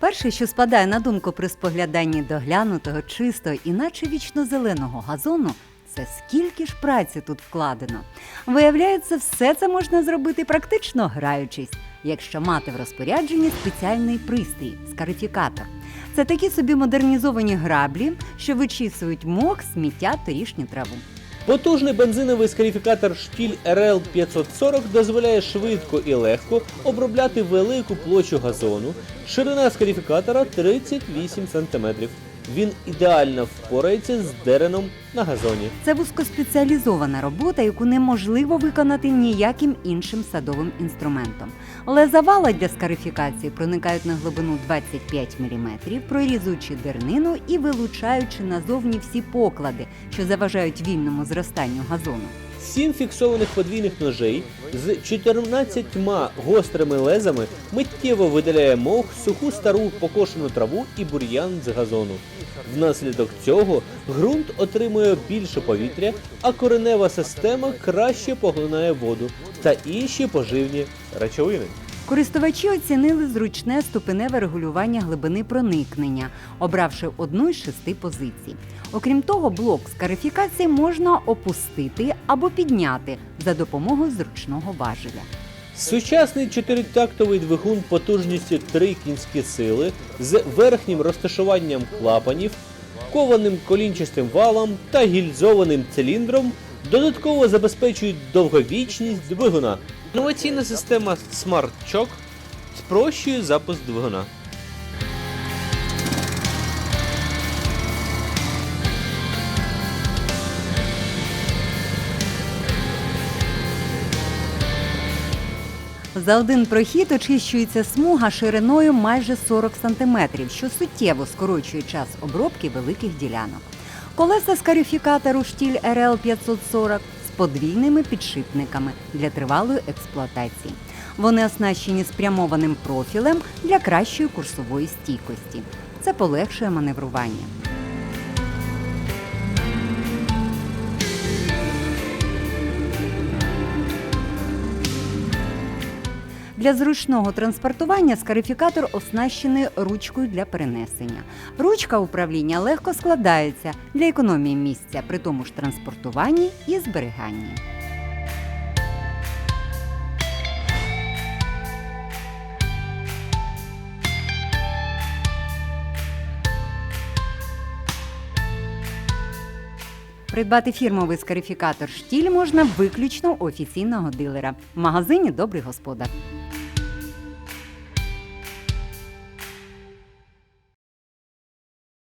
Перше, що спадає на думку при спогляданні доглянутого, чистого і наче вічно-зеленого газону, це скільки ж праці тут вкладено. Виявляється, все це можна зробити практично граючись, якщо мати в розпорядженні спеціальний пристрій скарифікатор. Це такі собі модернізовані граблі, що вичісують мох, сміття, торішню траву. Потужний бензиновий скарифікатор штіль RL 540 дозволяє швидко і легко обробляти велику площу газону. Ширина скарифікатора 38 см. Він ідеально впорається з дереном на газоні. Це вузькоспеціалізована робота, яку неможливо виконати ніяким іншим садовим інструментом. Лезавала для скарифікації проникають на глибину 25 мм, прорізуючи дернину і вилучаючи назовні всі поклади, що заважають вільному зростанню газону. Сім фіксованих подвійних ножей з 14 гострими лезами миттєво видаляє мох, суху стару покошену траву і бур'ян з газону. Внаслідок цього ґрунт отримує більше повітря, а коренева система краще поглинає воду та інші поживні речовини. Користувачі оцінили зручне ступеневе регулювання глибини проникнення, обравши одну із шести позицій. Окрім того, блок скарифікації можна опустити або підняти за допомогою зручного важеля. Сучасний чотиритактовий двигун потужністю 3 кінські сили з верхнім розташуванням клапанів, кованим колінчастим валом та гільзованим циліндром додатково забезпечують довговічність двигуна. Інноваційна система Smart Chock спрощує запуск двигуна. За один прохід очищується смуга шириною майже 40 см, що суттєво скорочує час обробки великих ділянок. Колеса з скарифікатору штіль РЛ 540 з подвійними підшипниками для тривалої експлуатації. Вони оснащені спрямованим профілем для кращої курсової стійкості. Це полегшує маневрування. Для зручного транспортування скарифікатор оснащений ручкою для перенесення. Ручка управління легко складається для економії місця при тому ж транспортуванні і зберіганні. Придбати фірмовий скарифікатор штіль можна виключно офіційного дилера в магазині Добрий господар.